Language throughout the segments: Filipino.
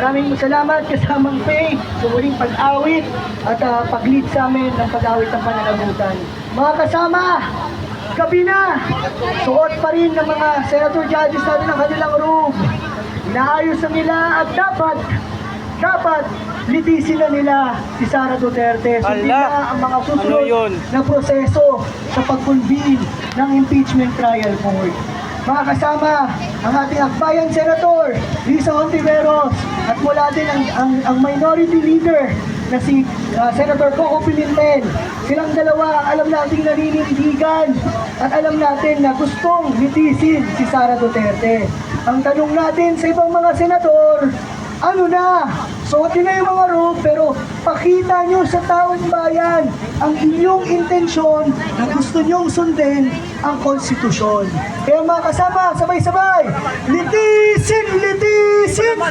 Maraming salamat kasamang Faye sa muling pag-awit at ah, pag-lead sa amin ng pag-awit ng pananagutan. Mga kasama, gabi na, suot pa rin ng mga senator judges natin ang kanilang robe. Inaayos na nila at dapat, dapat litisin na nila si Sara Duterte. Sundin na ang mga susunod ano yun? na proseso sa pag-convene ng impeachment trial court. Mga kasama, ang ating akbayan senator, Lisa Hontiveros, at mula din ang, ang, ang minority leader na si uh, Senator Coco Pimentel. Silang dalawa, alam nating naninindigan at alam natin na gustong litisin si Sara Duterte. Ang tanong natin sa ibang mga senador, ano na? Suot nyo na yung mga robe, pero pakita nyo sa taong bayan ang inyong intensyon na gusto nyong sundin ang konstitusyon. Kaya mga kasama, sabay-sabay, litisin, litisin!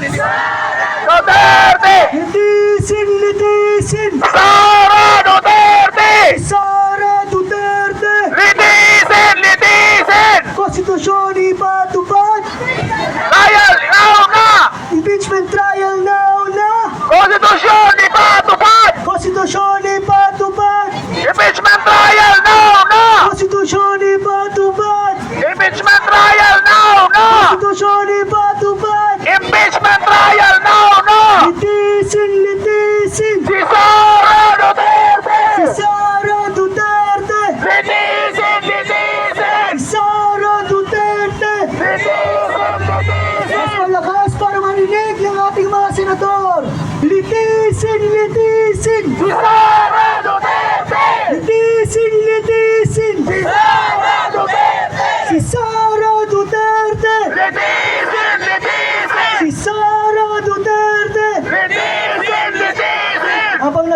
Duterte! Litisin, litisin! Sara Duterte! Sara Duterte! Litisin! Litisin! Konstitusyon ipatupad! Trial now na! Impeachment trial now na! Konstitusyon ipatupad! Konstitusyon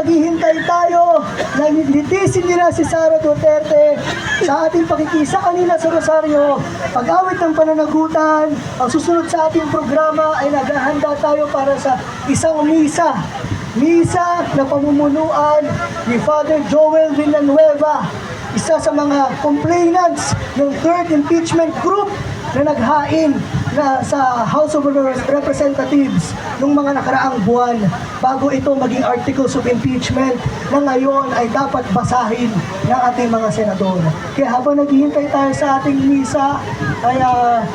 naghihintay tayo. Na litisin nila si Sara Duterte sa ating pakikisa kanina sa Rosario, pag-awit ng pananagutan, ang susunod sa ating programa ay naghahanda tayo para sa isang misa. Misa na pamumunuan ni Father Joel Villanueva, isa sa mga complainants ng third impeachment group na naghain na sa House of Representatives nung mga nakaraang buwan bago ito maging articles of impeachment na ngayon ay dapat basahin ng ating mga senador. Kaya habang naghihintay tayo sa ating misa, ay ah,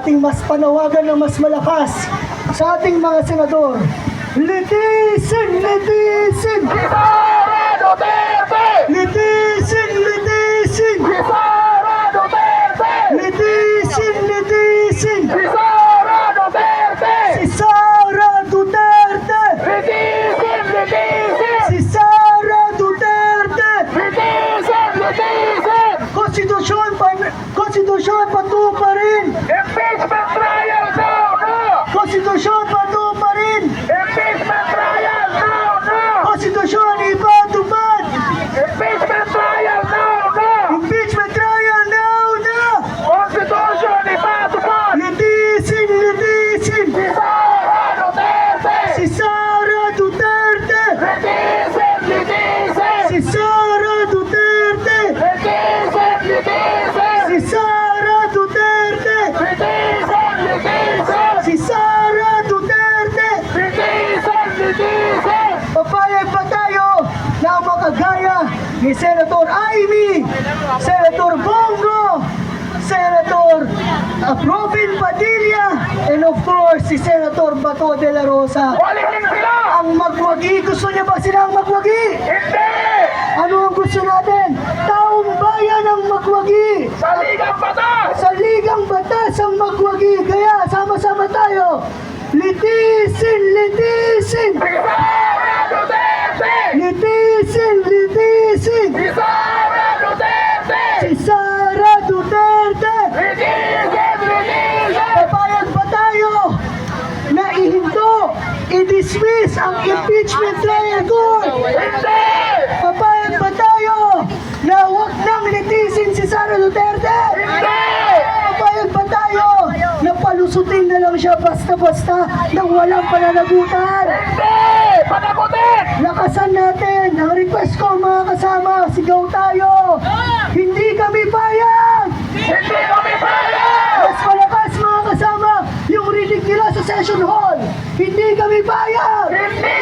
ating mas panawagan ng mas malakas sa ating mga senador. Litisin! Litisin! Si Sara Duterte! Litisin! Litisin! Si Sara Duterte! Litisin! Litisin! Si Sara Duterte! Si Sara Duterte! Litisin! Litisin! Si Sara Duterte! Litisin! Litisin! Konstitusyon pa Konstitusyon patu pa rin! Impeachment trial now na! Konstitusyon patu pa rin! Impeachment trial now na! Konstitusyon ipatupad! Impeachment trial now na! Impeachment trial now na! Constitution ipatupad! Litisin! Litisin! Si Sara Duterte! Si Sara Duterte! Litisin! Litisin! Si Sara Duterte! Litisin! Litisin! Si Sara Duterte! Litisin! Litisin! Si Sara Duterte! Litisin! Litisin! Papayag ba tayo na ang makagaya ni Senator Amy, Senator Bongo, Senator uh, Robin Padilla, and of course si Senator Bato de la Rosa. Walihin sila! Ang magwagi, gusto niya ba silang magwagi? Hindi! Ano ang gusto natin? Taong bayan ang magwagi! Sa Ligang Batas! Sa Ligang Batas ang magwagi! Kaya sama-sama tayo! Litisin! Litisin! Si Duterte! Litisin! Litisin! Si Sara Duterte! Si Sara Duterte! Litisin! Litisin! Papayag ba tayo na ihinto, i-dismiss ang impeachment trial court? Hindi! Papayag ba tayo na huwag nang litisin si Sara Duterte? Hindi! Papayag ba tayo na palusutin na lang siya basta-basta nang walang pananagutan? Hindi! Patakutin! Lakasan natin! Ang request ko mga kasama, sigaw tayo! Ah! Hindi kami payag! Hindi kami payag! Mas malakas mga kasama, yung rinig nila sa session hall! Hindi kami payag! Hindi